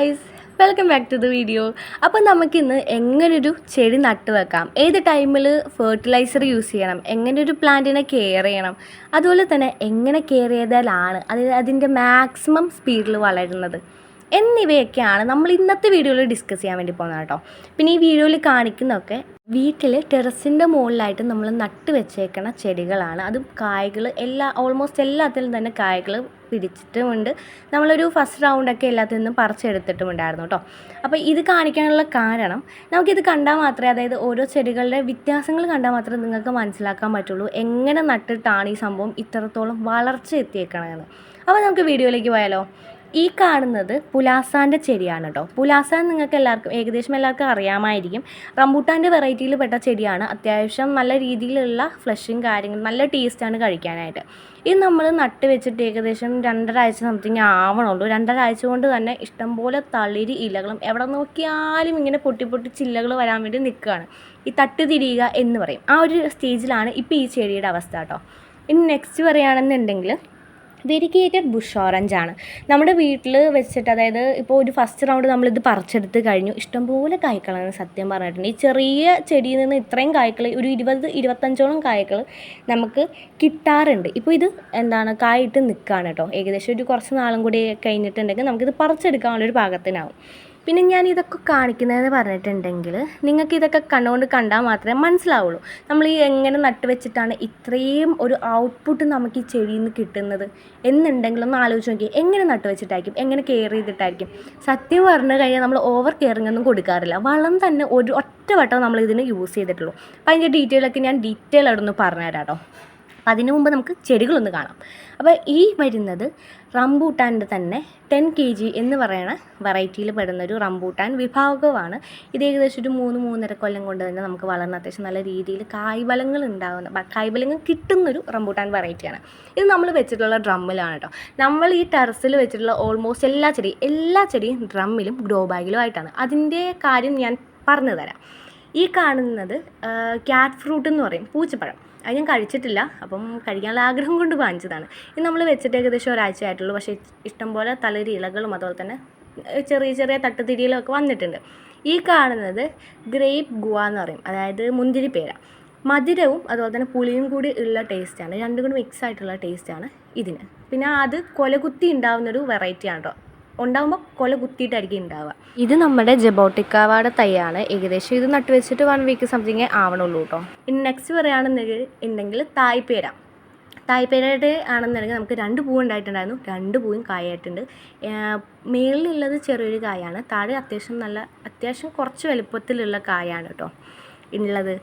Guys welcome back to the video അപ്പോൾ നമുക്കിന്ന് എങ്ങനൊരു ചെടി നട്ടു വെക്കാം? ഏത് ടൈമിൽ ഫെർട്ടിലൈസർ യൂസ് ചെയ്യണം? എങ്ങനെ ഒരു പ്ലാന്റിനെ കെയർ ചെയ്യണം? അതുപോലെ തന്നെ എങ്ങനെ കെയർ ചെയ്താലാണ് അത് അതിന്റെ മാക്സിമം സ്പീഡിൽ വളരുന്നത്. എന്നിവയൊക്കെയാണ് നമ്മൾ ഇന്നത്തെ വീഡിയോയിൽ ഡിസ്കസ് ചെയ്യാൻ വേണ്ടി പോകുന്നത് കേട്ടോ. പിന്നെ ഈ വീഡിയോയിൽ കാണിക്കുന്നതൊക്കെ വീട്ടിൽ ടെറസിന്റെ മുകളിലായിട്ട് നമ്മൾ നട്ട് വെച്ചേക്കണ ചെടികളാണ്. അതും കായ്കൾ എല്ലാ ഓൾമോസ്റ്റ് എല്ലാത്തിലും തന്നെ കായ്കൾ പിടിച്ചിട്ടുമുണ്ട്. നമ്മളൊരു ഫസ്റ്റ് റൗണ്ടൊക്കെ എല്ലാത്തിൽ നിന്നും പറിച്ചെടുത്തിട്ടുമുണ്ടായിരുന്നു കേട്ടോ. അപ്പോൾ ഇത് കാണിക്കാനുള്ള കാരണം നമുക്കിത് കണ്ടാൽ മാത്രമേ അതായത് ഓരോ ചെടികളുടെ വ്യത്യാസങ്ങൾ കണ്ടാൽ മാത്രമേ നിങ്ങൾക്ക് മനസ്സിലാക്കാൻ പറ്റുള്ളൂ എങ്ങനെ നട്ടിട്ടാണ് ഈ സംഭവം ഇത്രത്തോളം വളർച്ച എത്തിയേക്കണമെന്ന് അപ്പോൾ നമുക്ക് വീഡിയോയിലേക്ക് പോയാലോ. ഈ കാണുന്നത് പുലാസാന്റെ ചെടിയാണ് കേട്ടോ പുലാസാൻ നിങ്ങൾക്ക് എല്ലാവർക്കും ഏകദേശം എല്ലാവർക്കും അറിയാമായിരിക്കും. റംബൂട്ടാന്റെ വെറൈറ്റിയിൽ പെട്ട ചെടിയാണ്. അത്യാവശ്യം നല്ല രീതിയിലുള്ള ഫ്ലഷും കാര്യങ്ങളും നല്ല ടേസ്റ്റാണ് കഴിക്കാനായിട്ട്. ഇത് നമ്മൾ നട്ട് വെച്ചിട്ട് ഏകദേശം രണ്ടരാഴ്ച സംതിങ് ആവണുള്ളൂ. രണ്ടരാഴ്ച കൊണ്ട് തന്നെ ഇഷ്ടംപോലെ തളിരി ഇലകളും എവിടെ നോക്കിയാലും ഇങ്ങനെ പൊട്ടി പൊട്ടി ചില്ലകൾ വരാൻ വേണ്ടി നിൽക്കുകയാണ്. ഈ തട്ട് തിരിയുക എന്ന് പറയും. ആ ഒരു സ്റ്റേജിലാണ് ഇപ്പോൾ ഈ ചെടിയുടെ അവസ്ഥ കേട്ടോ ഇനി നെക്സ്റ്റ് പറയുകയാണെന്നുണ്ടെങ്കിൽ വെരിഗേറ്റഡ് ബുഷ് ഓറഞ്ച് ആണ്. നമ്മുടെ വീട്ടിൽ വെച്ചിട്ട് അതായത് ഇപ്പോൾ ഒരു ഫസ്റ്റ് റൗണ്ട് നമ്മളിത് പറിച്ചെടുത്ത് കഴിഞ്ഞു. ഇഷ്ടംപോലെ കായ്ക്കളാണ് സത്യം പറഞ്ഞിട്ടുണ്ട്. ഈ ചെറിയ ചെടിയിൽ നിന്ന് ഇത്രയും കായ്ക്കൾ ഒരു ഇരുപത് ഇരുപത്തഞ്ചോളം കായ്ക്കൾ നമുക്ക് കിട്ടാറുണ്ട്. ഇപ്പോൾ ഇത് എന്താണ് കായിട്ട് നിൽക്കുകയാണ് കേട്ടോ. ഏകദേശം ഒരു കുറച്ച് നാളും കൂടി കഴിഞ്ഞിട്ടുണ്ടെങ്കിൽ നമുക്കിത് പറിച്ചെടുക്കാനുള്ളൊരു പാകത്തിനാവും. പിന്നെ ഞാൻ ഇതൊക്കെ കാണിക്കുന്നതെന്ന് പറഞ്ഞിട്ടുണ്ടെങ്കിൽ നിങ്ങൾക്ക് ഇതൊക്കെ കണ്ടുകൊണ്ട് കണ്ടാൽ മാത്രമേ മനസ്സിലാവുള്ളൂ. നമ്മൾ ഈ എങ്ങനെ നട്ട് വെച്ചിട്ടാണ് ഇത്രയും ഒരു ഔട്ട്പുട്ട് നമുക്ക് ഈ ചെടിയിൽ നിന്ന് കിട്ടുന്നത് എന്നുണ്ടെങ്കിൽ ഒന്ന് ആലോചിച്ച് നോക്കി എങ്ങനെ നട്ട് വെച്ചിട്ടായിരിക്കും? എങ്ങനെ കെയർ ചെയ്തിട്ടായിരിക്കും? സത്യം പറഞ്ഞു കഴിഞ്ഞാൽ നമ്മൾ ഓവർ കെയറിംഗ് ഒന്നും കൊടുക്കാറില്ല. വളം തന്നെ ഒരു ഒറ്റ വട്ടം നമ്മൾ ഇതിന് യൂസ് ചെയ്തിട്ടുള്ളൂ. അപ്പോൾ അതിന്റെ ഡീറ്റെയിലൊക്കെ ഞാൻ ഡീറ്റെയിൽ ആയിട്ടൊന്ന് പറഞ്ഞുതരാം കേട്ടോ അപ്പം അതിനു മുമ്പ് നമുക്ക് ചെടികളൊന്ന് കാണാം. അപ്പോൾ ഈ വരുന്നത് റംബൂട്ടാന്റെ തന്നെ ടെൻ കെ ജി എന്ന് പറയുന്ന വെറൈറ്റിയിൽ പെടുന്ന ഒരു റംബൂട്ടാൻ വിഭാഗമാണ്. ഇത് ഏകദേശം ഒരു മൂന്ന് മൂന്നര കൊല്ലം കൊണ്ട് തന്നെ നമുക്ക് വളർന്ന അത്യാവശ്യം നല്ല രീതിയിൽ കായ്ഫലങ്ങൾ ഉണ്ടാകുന്ന കായ്ഫലങ്ങൾ കിട്ടുന്നൊരു റംബൂട്ടാൻ വെറൈറ്റിയാണ് ഇത് നമ്മൾ വെച്ചിട്ടുള്ള ഡ്രമ്മിലാണ് കേട്ടോ നമ്മൾ ഈ ടെറസിൽ വെച്ചിട്ടുള്ള ഓൾമോസ്റ്റ് എല്ലാ ചെടിയും എല്ലാ ചെടിയും ഡ്രമ്മിലും ഗ്രോ ബാഗിലും ആയിട്ടാണ്. അതിന്റെ കാര്യം ഞാൻ പറഞ്ഞു തരാം ഈ കാണുന്നത് ക്യാറ്റ് ഫ്രൂട്ട് എന്ന് പറയും പൂച്ചപ്പഴം. അത് ഞാൻ കഴിച്ചിട്ടില്ല അപ്പം കഴിക്കാനുള്ള ആഗ്രഹം കൊണ്ട് വാങ്ങിച്ചതാണ്. ഇത് നമ്മൾ വെച്ചിട്ട് ഏകദേശം ഒരാഴ്ച ആയിട്ടുള്ളൂ പക്ഷേ ഇഷ്ടംപോലെ തലരി ഇലകളും അതുപോലെ തന്നെ ചെറിയ ചെറിയ തട്ടുതിരികളൊക്കെ വന്നിട്ടുണ്ട്. ഈ കാണുന്നത് ഗ്രേപ്പ് ഗുവ എന്ന് പറയും അതായത് മുന്തിരി പേര മധുരവും അതുപോലെ തന്നെ പുളിയും കൂടി ഉള്ള ടേസ്റ്റാണ് രണ്ടും കൂടി മിക്സ് ആയിട്ടുള്ള ടേസ്റ്റാണ് ഇതിന്. പിന്നെ അത് കൊലകുത്തി ഉണ്ടാവുന്നൊരു വെറൈറ്റിയാണ് കേട്ടോ ഉണ്ടാകുമ്പോൾ കൊല കുത്തിയിട്ടായിരിക്കും ഉണ്ടാവുക ഇത് നമ്മുടെ ജബോട്ടിക്കാവാടെ തൈയാണ്. ഏകദേശം ഇത് നട്ടുവെച്ചിട്ട് വൺ വീക്ക് സംതിങ് ആവണുള്ളൂ കേട്ടോ ഇനി നെക്സ്റ്റ് പറയുകയാണെന്നുണ്ടെങ്കിൽ ഉണ്ടെങ്കിൽ തായ്പേര. തായ്പേരയുടെ ആണെന്നുണ്ടെങ്കിൽ നമുക്ക് രണ്ട് പൂ ഉണ്ടായിട്ടുണ്ടായിരുന്നു. രണ്ട് പൂവും കായായിട്ടുണ്ട്. മേളിലുള്ളത് ചെറിയൊരു കായാണ്. താഴെ അത്യാവശ്യം നല്ല അത്യാവശ്യം കുറച്ച് വലുപ്പത്തിലുള്ള കായാണ് കേട്ടോ ഉള്ളത്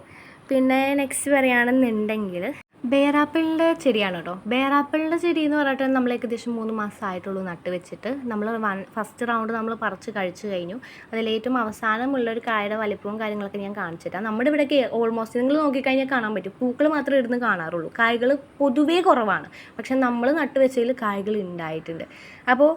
പിന്നെ നെക്സ്റ്റ് പറയുകയാണെന്നുണ്ടെങ്കിൽ ബേറാപ്പിളിന്റെ ചെടിയാണ് കേട്ടോ. ബേറാപ്പിളിന്റെ ചെടി എന്ന് പറഞ്ഞിട്ട് നമ്മൾ ഏകദേശം മൂന്ന് മാസം ആയിട്ടുള്ളൂ നട്ട് വെച്ചിട്ട്. നമ്മൾ വൺ ഫസ്റ്റ് റൗണ്ട് നമ്മൾ പറിച്ച് കഴിച്ചു കഴിഞ്ഞു. അതിൽ ഏറ്റവും അവസാനമുള്ള ഒരു കായയുടെ വലിപ്പവും കാര്യങ്ങളൊക്കെ ഞാൻ കാണിച്ചിട്ടാണ് നമ്മുടെ ഇവിടെയൊക്കെ ഓൾമോസ്റ്റ് നിങ്ങൾ നോക്കിക്കഴിഞ്ഞാൽ കാണാൻ പറ്റും. പൂക്കൾ മാത്രമേ ഇടുന്ന് കാണാറുള്ളൂ. കായ്കൾ പൊതുവേ കുറവാണ്. പക്ഷെ നമ്മൾ നട്ട് വെച്ചതിൽ കായ്കൾ ഉണ്ടായിട്ടുണ്ട്. അപ്പോൾ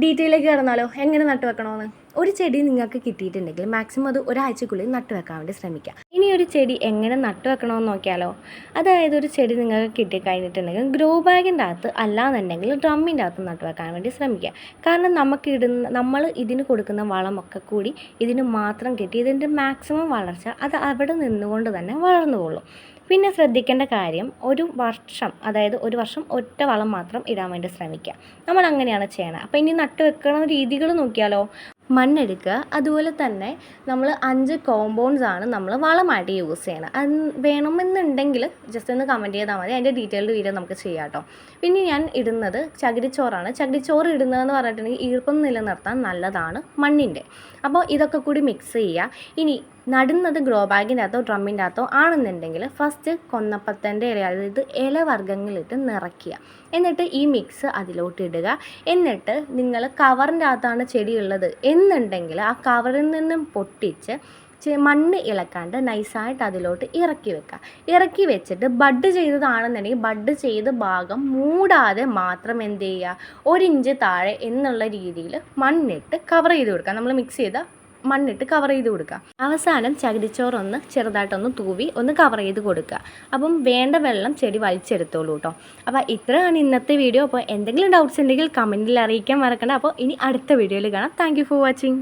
ഡീറ്റെയിലേക്ക് കടന്നാലോ? എങ്ങനെ നട്ടു വെക്കണമെന്ന് ഒരു ചെടി നിങ്ങൾക്ക് കിട്ടിയിട്ടുണ്ടെങ്കിൽ മാക്സിമം അത് ഒരാഴ്ചക്കുള്ളിൽ നട്ടു വെക്കാൻ വേണ്ടി ശ്രമിക്കുക ഇനി ഒരു ചെടി എങ്ങനെ നട്ടു വെക്കണമെന്ന് നോക്കിയാലോ? അതായത് ഒരു ചെടി നിങ്ങൾക്ക് കിട്ടിക്കഴിഞ്ഞിട്ടുണ്ടെങ്കിൽ ഗ്രോ ബാഗിന്റെ അകത്ത് അല്ലാന്നുണ്ടെങ്കിൽ ഡ്രമ്മിന്റെ അകത്ത് നട്ടു വെക്കാൻ വേണ്ടി ശ്രമിക്കുക. കാരണം നമുക്ക് ഇടുന്ന നമ്മൾ ഇതിന് കൊടുക്കുന്ന വളമൊക്കെ കൂടി ഇതിന് മാത്രം കിട്ടി ഇതിന്റെ മാക്സിമം വളർച്ച അത് അവിടെ നിന്നുകൊണ്ട് തന്നെ വളർന്നു കൊള്ളും പിന്നെ ശ്രദ്ധിക്കേണ്ട കാര്യം ഒരു വർഷം അതായത് ഒരു വർഷം ഒറ്റ വളം മാത്രം ഇടാൻ വേണ്ടി ശ്രമിക്കുക. നമ്മൾ അങ്ങനെയാണ് ചെയ്യണത് അപ്പോൾ ഇനി നട്ട് വെക്കണ രീതികൾ നോക്കിയാലോ? മണ്ണെടുക്കുക. അതുപോലെ തന്നെ നമ്മൾ അഞ്ച് കോമ്പൗണ്ട്സ് ആണ് നമ്മൾ വളമായിട്ട് യൂസ് ചെയ്യണം. അത് വേണമെന്നുണ്ടെങ്കിൽ ജസ്റ്റ് ഒന്ന് കമന്റ് ചെയ്താൽ മതി. അതിന്റെ ഡീറ്റെയിൽഡ് വീഡിയോ നമുക്ക് ചെയ്യാം കേട്ടോ. പിന്നെ ഞാൻ ഇടുന്നത് ചകിരിച്ചോറാണ്. ചകിരിച്ചോറ് ഇടുന്നതെന്ന് പറഞ്ഞിട്ടുണ്ടെങ്കിൽ ഈർപ്പം നിലനിർത്താൻ നല്ലതാണ് മണ്ണിന്റെ. അപ്പോൾ ഇതൊക്കെ കൂടി മിക്സ് ചെയ്യുക. ഇനി നടുന്നത് ഗ്രോ ബാഗിന്റെ അകത്തോ ഡ്രമ്മിന്റെ അകത്തോ ആണെന്നുണ്ടെങ്കിൽ ഫസ്റ്റ് കൊന്നപ്പത്തന്റെ ഇല അതായത് ഇലവർഗങ്ങളിട്ട് നിറയ്ക്കുക. എന്നിട്ട് ഈ മിക്സ് അതിലോട്ട് ഇടുക. എന്നിട്ട് നിങ്ങൾ കവറിന്റെ അകത്താണ് ചെടി ഉള്ളത് എന്നുണ്ടെങ്കിൽ ആ കവറിൽ നിന്നും പൊട്ടിച്ച് മണ്ണ് ഇളക്കാണ്ട് നൈസായിട്ട് അതിലോട്ട് ഇറക്കി വെക്കുക. ഇറക്കി വെച്ചിട്ട് ബഡ് ചെയ്തതാണെന്നുണ്ടെങ്കിൽ ബഡ് ചെയ്ത ഭാഗം മൂടാതെ മാത്രം എന്ത് ചെയ്യുക? ഒരു ഇഞ്ച് താഴെ എന്നുള്ള രീതിയിൽ മണ്ണിട്ട് കവർ ചെയ്ത് കൊടുക്കുക. നമ്മൾ മിക്സ് ചെയ്ത മണ്ണിട്ട് കവർ ചെയ്ത് കൊടുക്കുക. അവസാനം ചകിരിച്ചോറൊന്ന് ചെറുതായിട്ടൊന്ന് തൂവി ഒന്ന് കവർ ചെയ്ത് കൊടുക്കുക. അപ്പം വേണ്ട വെള്ളം ചെടി വലിച്ചെടുത്തോളൂ കേട്ടോ അപ്പോൾ ഇത്രയാണ് ഇന്നത്തെ വീഡിയോ അപ്പോൾ എന്തെങ്കിലും ഡൗട്ട്സ് ഉണ്ടെങ്കിൽ കമന്റിൽ അറിയിക്കാൻ മറക്കണ്ട. അപ്പോൾ ഇനി അടുത്ത വീഡിയോയിൽ കാണാം. Thank for watching